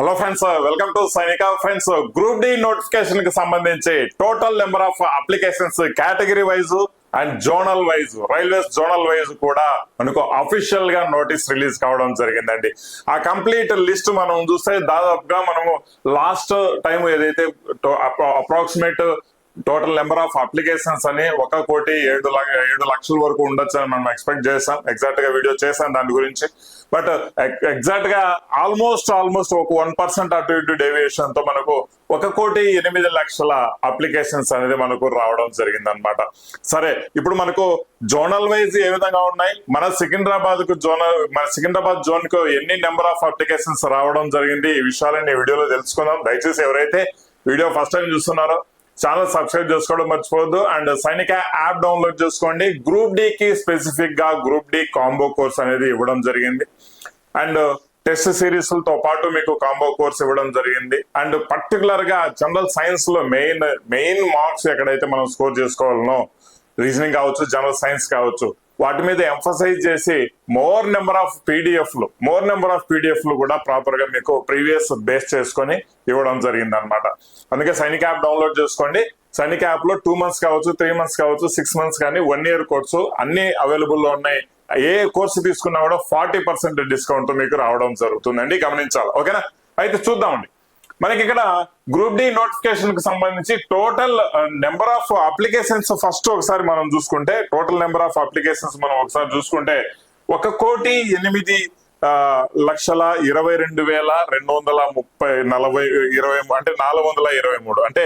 Hello friends welcome to Sainika friends group D నోటిఫికేషన్కి సంబంధించి total number of applications category wise and zonal wise railways zonal wise కూడా మనకు అఫీషియల్గా notice release కావడం జరిగిందండి. ఆ కంప్లీట్ లిస్ట్ మనం చూస్తే దాదాపుగా మనము లాస్ట్ టైం ఏదైతే approximate total number of applications అని ఒక కోటి ఏడు లక్ష ఏడు లక్షల వరకు ఉండొచ్చు అని మనం ఎక్స్పెక్ట్ చేసాం ఎగ్జాక్ట్గా వీడియో చేశాం దాని గురించి. బట్ ఎగ్జాక్ట్గా ఆల్మోస్ట్ ఆల్మోస్ట్ ఒక వన్ పర్సెంట్ అటు ఇటు డేవియేషన్తో మనకు ఒక కోటి ఎనిమిది లక్షల అప్లికేషన్స్ అనేది మనకు రావడం జరిగింది అనమాట సరే ఇప్పుడు మనకు జోనల్ వైజ్ ఏ విధంగా ఉన్నాయి? మన సికింద్రాబాద్కు జోనల్ మన సికింద్రాబాద్ జోన్కు ఎన్ని నెంబర్ ఆఫ్ అప్లికేషన్స్ రావడం జరిగింది? ఈ విషయాలన్నీ వీడియోలో తెలుసుకుందాం. దయచేసి ఎవరైతే వీడియో ఫస్ట్ టైం చూస్తున్నారో ఛానల్ సబ్స్క్రైబ్ చేసుకోవడం మర్చిపోవద్దు. అండ్ సైనిక యాప్ డౌన్లోడ్ చేసుకోండి. గ్రూప్ డి కి స్పెసిఫిక్గా గ్రూప్ డి కాంబో కోర్స్ అనేది ఇవ్వడం జరిగింది. అండ్ టెస్ట్ సిరీస్లతో పాటు మీకు కాంబో కోర్స్ ఇవ్వడం జరిగింది. అండ్ పర్టికులర్గా జనరల్ సైన్స్లో మెయిన్ మెయిన్ మార్క్స్ ఎక్కడైతే మనం స్కోర్ చేసుకోవాలనో రీజనింగ్ కావచ్చు జనరల్ సైన్స్ కావచ్చు వాటి మీద ఎంఫసైజ్ చేసి మోర్ నెంబర్ ఆఫ్ పీడిఎఫ్లు మోర్ నెంబర్ ఆఫ్ పీడిఎఫ్లు కూడా ప్రాపర్గా మీకు ప్రీవియస్ బేస్ చేసుకొని ఇవ్వడం జరిగింది అనమాట అందుకే సైనిక యాప్ డౌన్లోడ్ చేసుకోండి. సైనిక యాప్లో టూ మంత్స్ కావచ్చు త్రీ మంత్స్ కావచ్చు సిక్స్ మంత్స్ కానీ వన్ ఇయర్ కోర్సు అన్ని అవైలబుల్లో ఉన్నాయి. ఏ కోర్సు తీసుకున్నా కూడా ఫార్టీ పర్సెంట్ డిస్కౌంట్ మీకు రావడం జరుగుతుందండి. గమనించాలి. ఓకేనా? అయితే చూద్దామండి. మనకి ఇక్కడ గ్రూప్ డి నోటిఫికేషన్కి సంబంధించి total number of applications first ఒకసారి మనం చూసుకుంటే టోటల్ నెంబర్ ఆఫ్ అప్లికేషన్స్ మనం ఒకసారి చూసుకుంటే ఒక కోటి ఎనిమిది లక్షల ఇరవై రెండు వేల రెండు వందల ముప్పై నలభై ఇరవై అంటే నాలుగు వందల ఇరవై మూడు. అంటే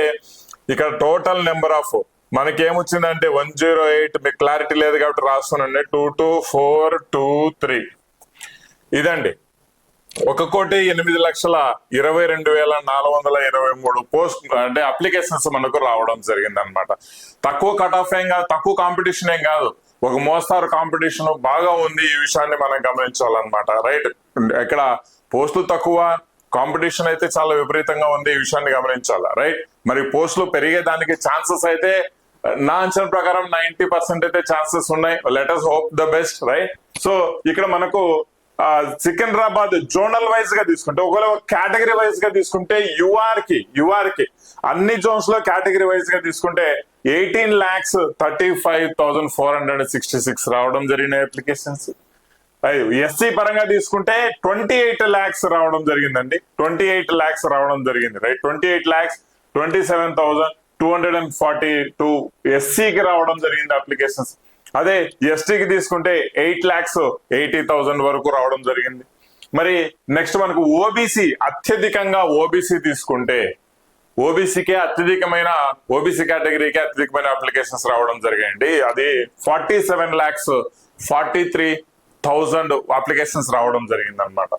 ఇక్కడ టోటల్ నెంబర్ ఆఫ్ మనకి ఏమొచ్చిందంటే వన్ జీరో ఎయిట్ మీకు క్లారిటీ లేదు కాబట్టి రాస్తున్నాండి two two four two three ఇదండి. ఒక కోటి ఎనిమిది లక్షల ఇరవై రెండు వేల నాలుగు వందల ఇరవై మూడు పోస్ట్ అంటే అప్లికేషన్స్ మనకు రావడం జరిగింది అనమాట తక్కువ కట్ ఆఫ్ ఏం కాదు తక్కువ కాంపిటీషన్ ఏం కాదు. ఒక మోస్తారు కాంపిటీషన్ బాగా ఉంది ఈ విషయాన్ని మనం గమనించాలన్నమాట రైట్ ఇక్కడ పోస్టులు తక్కువ కాంపిటీషన్ అయితే చాలా విపరీతంగా ఉంది ఈ విషయాన్ని గమనించాలి రైట్ మరి పోస్టులు పెరిగేదానికి ఛాన్సెస్ అయితే నా అంచనా ప్రకారం నైన్టీ పర్సెంట్ అయితే ఛాన్సెస్ ఉన్నాయి. Let's hope the best right so ఇక్కడ మనకు సికింద్రాబాద్ జోనల్ వైజ్గా తీసుకుంటే ఒకవేళ కేటగిరీ వైజ్గా తీసుకుంటే యుఆర్కి యుఆర్కి అన్ని జోన్స్లో కేటగిరీ వైజ్గా తీసుకుంటే eighteen lakhs thirty five thousand four hundred sixty six రావడం జరిగిన అప్లికేషన్స్. ఎస్సీ పరంగా తీసుకుంటే ట్వంటీ ఎయిట్ లాక్స్ రావడం జరిగిందండి. ట్వంటీ ఎయిట్ లాక్స్ రావడం జరిగింది right? Twenty eight lakhs twenty seven thousand two hundred and forty two ఎస్సీకి రావడం జరిగింది అప్లికేషన్స్. అదే ఎస్టీకి తీసుకుంటే ఎయిట్ ల్యాక్స్ ఎయిటీ థౌసండ్ వరకు రావడం జరిగింది. మరి నెక్స్ట్ మనకు ఓబీసీ అత్యధికంగా ఓబీసీ తీసుకుంటే ఓబీసీకే అత్యధికమైన ఓబీసీ కేటగిరీకి అత్యధికమైన అప్లికేషన్స్ రావడం జరిగాయండి అది forty seven lakhs forty three thousand applications రావడం జరిగింది అనమాట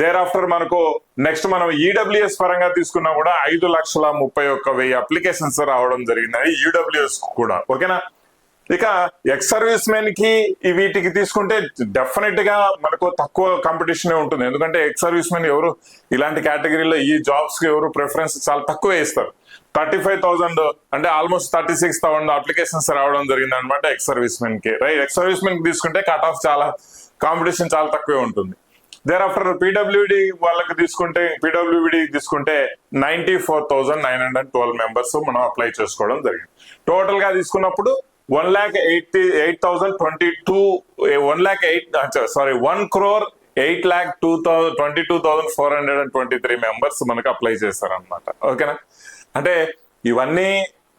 దేర్ ఆఫ్టర్ మనకు నెక్స్ట్ మనం ఈడబ్ల్యూఎస్ పరంగా తీసుకున్నా కూడా ఐదు లక్షల ముప్పై ఒక్క వెయ్యి అప్లికేషన్స్ రావడం జరిగింది ఈడబ్ల్యూఎస్ కూడా. ఓకేనా? ఇక ఎక్స్ సర్వీస్ మెన్కి వీటికి తీసుకుంటే డెఫినెట్గా మనకు తక్కువ కాంపిటీషన్ ఉంటుంది. ఎందుకంటే ఎక్స్ సర్వీస్ మెన్ ఎవరు ఇలాంటి కేటగిరీలో ఈ జాబ్స్కి ఎవరు ప్రిఫరెన్స్ చాలా తక్కువ ఇస్తారు. థర్టీ ఫైవ్ థౌసండ్ అంటే almost thirty six thousand applications రావడం జరిగింది అనమాట ఎక్స్ సర్వీస్ మెన్కి. రైట్ ఎక్స్ సర్వీస్ మెన్కి తీసుకుంటే కట్ ఆఫ్ చాలా కాంపిటీషన్ చాలా తక్కువే ఉంటుంది. దేర్ ఆఫ్టర్ పీడబ్ల్యూడి వాళ్ళకి తీసుకుంటే పీడబ్ల్యూడి తీసుకుంటే ninety four thousand nine hundred twelve members మనం అప్లై చేసుకోవడం జరిగింది. టోటల్గా తీసుకున్నప్పుడు one lakh eighty eight thousand twenty two one lakh eight sorry one crore eight lakh two thousand twenty two thousand four hundred and twenty three members మనకు apply చేశారనమాట ఓకేనా అంటే ఇవన్నీ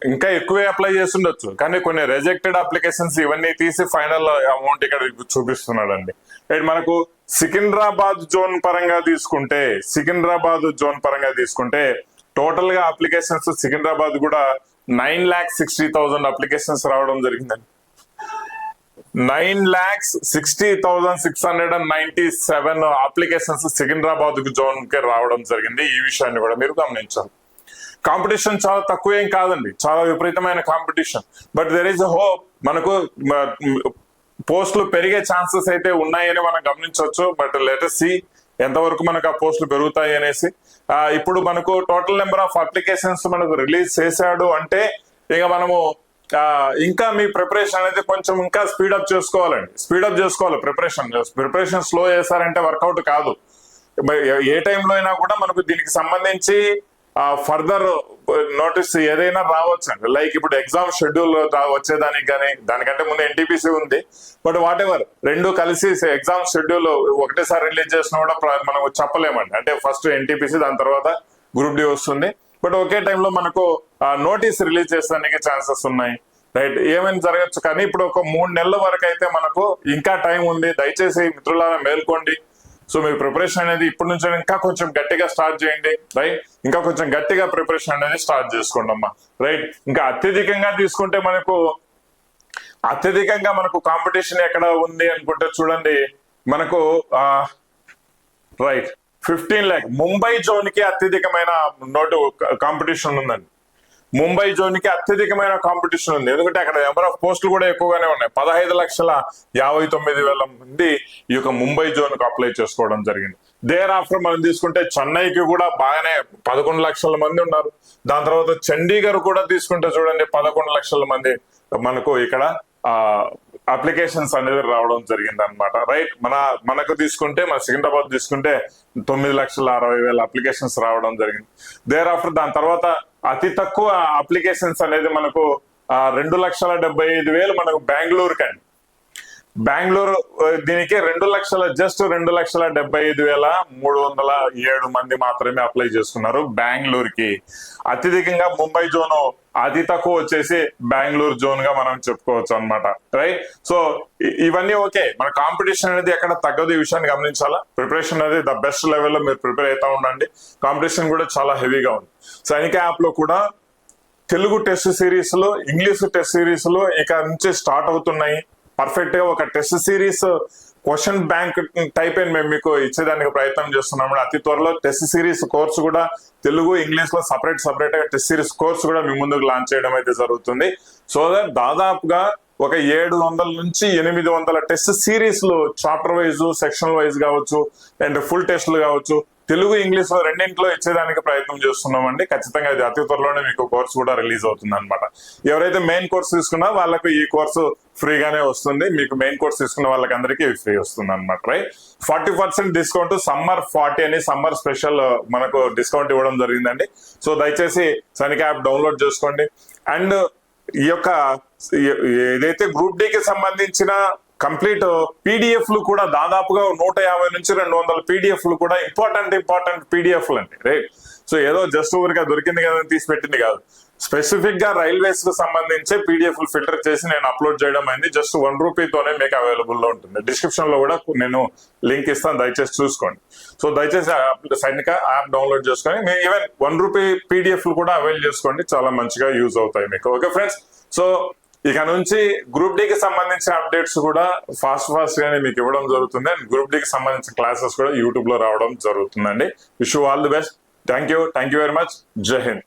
ఇంకా ఎక్కువే అప్లై చేస్తుండొచ్చు. కానీ కొన్ని రిజెక్టెడ్ అప్లికేషన్స్ ఇవన్నీ తీసి ఫైనల్ అమౌంట్ ఇక్కడ చూపిస్తున్నాడండి. అండి మనకు సికింద్రాబాద్ జోన్ పరంగా తీసుకుంటే సికింద్రాబాద్ జోన్ పరంగా తీసుకుంటే టోటల్గా అప్లికేషన్స్ సికింద్రాబాద్ కూడా nine lakh sixty thousand applications రావడం జరిగిందండి. Nine lakhs sixty thousand six hundred and ninety seven applications Secunderabad జోన్కి రావడం జరిగింది. ఈ విషయాన్ని కూడా మీరు గమనించాలి. కాంపిటీషన్ చాలా తక్కువ ఏం కాదండి. చాలా విపరీతమైన competition. But there is hope మనకు పోస్టులు పెరిగే ఛాన్సెస్ అయితే ఉన్నాయని మనం గమనించవచ్చు. బట్ లెటర్ సి ఎంతవరకు మనకు ఆ పోస్టులు పెరుగుతాయి అనేసి. ఇప్పుడు మనకు టోటల్ నెంబర్ ఆఫ్ అప్లికేషన్స్ మనకు రిలీజ్ చేశాడు అంటే ఇక మనము ఇంకా మీ ప్రిపరేషన్ అనేది కొంచెం ఇంకా స్పీడప్ చేసుకోవాలండి. స్పీడప్ చేసుకోవాలి ప్రిపరేషన్. ప్రిపరేషన్ స్లో చేశారంటే వర్కౌట్ కాదు. ఏ టైంలో అయినా కూడా మనకు దీనికి సంబంధించి ఫర్దర్ నోటీస్ ఏదైనా రావచ్చు అండి లైక్ ఇప్పుడు ఎగ్జామ్ షెడ్యూల్ వచ్చేదానికి కానీ దానికంటే ముందు ఎన్టీపీసీ ఉంది. బట్ వాట్ ఎవర్ రెండు కలిసి ఎగ్జామ్ షెడ్యూల్ ఒకటేసారి రిలీజ్ చేసినా కూడా మనం చెప్పలేమండి. అంటే ఫస్ట్ ఎన్టీపీసీ దాని తర్వాత గ్రూప్ డి వస్తుంది. బట్ ఒకే టైంలో మనకు నోటీస్ రిలీజ్ చేసడానికి ఛాన్సెస్ ఉన్నాయి. రైట్ ఏమైనా జరగచ్చు? కానీ ఇప్పుడు ఒక మూడు నెలల వరకు అయితే మనకు ఇంకా టైం ఉంది. దయచేసి మిత్రులారా మేల్కోండి. సో మీ ప్రిపరేషన్ అనేది ఇప్పటి నుంచి ఇంకా కొంచెం గట్టిగా స్టార్ట్ చేయండి రైట్ ఇంకా కొంచెం గట్టిగా ప్రిపరేషన్ అనేది స్టార్ట్ చేసుకోండి అమ్మా రైట్ ఇంకా అత్యధికంగా తీసుకుంటే మనకు అత్యధికంగా మనకు కాంపిటీషన్ ఎక్కడ ఉంది అనుకుంటే చూడండి మనకు ఆ రైట్ ఫిఫ్టీన్ ల్యాక్ ముంబై జోన్కి అత్యధికమైన నోటు కాంపిటీషన్ ఉందండి. ముంబై జోన్కి అత్యధికమైన కాంపిటీషన్ ఉంది. ఎందుకంటే అక్కడ నెంబర్ ఆఫ్ పోస్టులు కూడా ఎక్కువగానే ఉన్నాయి. పదహైదు లక్షల యాభై తొమ్మిది వేల మంది ఈ యొక్క ముంబై జోన్కు అప్లై చేసుకోవడం జరిగింది. దేర్ ఆఫ్టర్ మనం తీసుకుంటే చెన్నైకి కూడా బాగానే పదకొండు లక్షల మంది ఉన్నారు. దాని తర్వాత చండీగఢ్ కూడా తీసుకుంటే చూడండి పదకొండు లక్షల మంది మనకు ఇక్కడ ఆ అప్లికేషన్స్ అనేది రావడం జరిగింది అనమాట రైట్ మన మనకు తీసుకుంటే మన సికింద్రాబాద్ తీసుకుంటే తొమ్మిది లక్షల అరవై వేల అప్లికేషన్స్ రావడం జరిగింది. దేర్ ఆఫ్టర్ దాని తర్వాత అతి తక్కువ అప్లికేషన్స్ అనేది మనకు ఆ, రెండు లక్షల డెబ్బై ఐదు వేలు మనకు బెంగళూరుకి అండి బెంగళూరు దీనికి రెండు లక్షల జస్ట్ రెండు లక్షల డెబ్బై ఐదు వేల మూడు వందల ఏడు మంది మాత్రమే అప్లై చేసుకున్నారు బెంగళూరుకి. అత్యధికంగా ముంబై జోను అతి తక్కువ వచ్చేసి బెంగళూరు జోన్గా మనం చెప్పుకోవచ్చు అన్నమాట రైట్ సో ఇవన్నీ ఓకే. మన కాంపిటీషన్ అనేది ఎక్కడ తగ్గదు ఈ విషయాన్ని గమనించాలా? ప్రిపరేషన్ అనేది ద బెస్ట్ లెవెల్లో మీరు ప్రిపేర్ అవుతా ఉండండి. కాంపిటీషన్ కూడా చాలా హెవీగా ఉంది. సైనిక యాప్లో కూడా తెలుగు టెస్ట్ సిరీస్లో ఇంగ్లీష్ టెస్ట్ సిరీస్లో ఇక నుంచి స్టార్ట్ అవుతున్నాయి. పర్ఫెక్ట్గా ఒక test series question bank type అని మేము మీకు ఇచ్చేదానికి ప్రయత్నం చేస్తున్నాము. అతి త్వరలో టెస్ట్ సిరీస్ కోర్స్ కూడా తెలుగు ఇంగ్లీష్లో సపరేట్ సపరేట్గా టెస్ట్ సిరీస్ కోర్స్ కూడా మీ ముందుకు లాంచ్ చేయడం అయితే జరుగుతుంది. సో దట్ దాదాపుగా ఒక ఏడు వందల నుంచి ఎనిమిది వందల టెస్ట్ సిరీస్లో చాప్టర్ వైజ్ సెక్షన్ వైజ్ కావచ్చు అండ్ ఫుల్ టెస్ట్లు కావచ్చు తెలుగు ఇంగ్లీష్లో రెండింటిలో ఇచ్చేదానికి ప్రయత్నం చేస్తున్నామండి. ఖచ్చితంగా ఇది అతి త్వరలోనే మీకు కోర్సు కూడా రిలీజ్ అవుతుంది అనమాట ఎవరైతే మెయిన్ కోర్స్ తీసుకున్నా వాళ్ళకు ఈ కోర్సు ఫ్రీగానే వస్తుంది. మీకు మెయిన్ కోర్స్ తీసుకున్న వాళ్ళకి అందరికీ ఫ్రీ వస్తుంది అనమాట right forty percent discount summer forty అని సమ్మర్ స్పెషల్ uh, మనకు డిస్కౌంట్ ఇవ్వడం జరిగిందండి. సో దయచేసి సనిక యాప్ డౌన్లోడ్ చేసుకోండి. అండ్ ఈ యొక్క ఏదైతే గ్రూప్ డి కి సంబంధించిన కంప్లీట్ పీడిఎఫ్ uh, లు కూడా దాదాపుగా నూట యాభై నుంచి రెండు వందల పీడిఎఫ్లు కూడా ఇంపార్టెంట్ ఇంపార్టెంట్ పీడిఎఫ్లు అండి రైట్ సో ఏదో జస్ట్ ఊరిగా దొరికింది కదా తీసి పెట్టింది కాదు. స్పెసిఫిక్గా రైల్వేస్కు సంబంధించి పీడిఎఫ్ ఫిల్టర్ చేసి నేను అప్లోడ్ చేయడం అయింది. జస్ట్ వన్ రూపీతోనే మీకు అవైలబుల్లో ఉంటుంది. డిస్క్రిప్షన్లో కూడా నేను లింక్ ఇస్తాను. దయచేసి చూసుకోండి. సో దయచేసి సైనిక యాప్ డౌన్లోడ్ చేసుకొని మీరు ఈవెన్ వన్ రూపీ పీడిఎఫ్ కూడా అవైల్ చేసుకోండి. చాలా మంచిగా యూజ్ అవుతాయి మీకు. Okay friends? సో ఇక నుంచి గ్రూప్ డి కి సంబంధించిన అప్డేట్స్ కూడా ఫాస్ట్ ఫాస్ట్ గానే మీకు ఇవ్వడం జరుగుతుంది. అండ్ గ్రూప్ డి కి సంబంధించిన క్లాసెస్ కూడా యూట్యూబ్లో రావడం జరుగుతుందండి. Wish all the best. Thank you. Thank you very much. జై హింద్.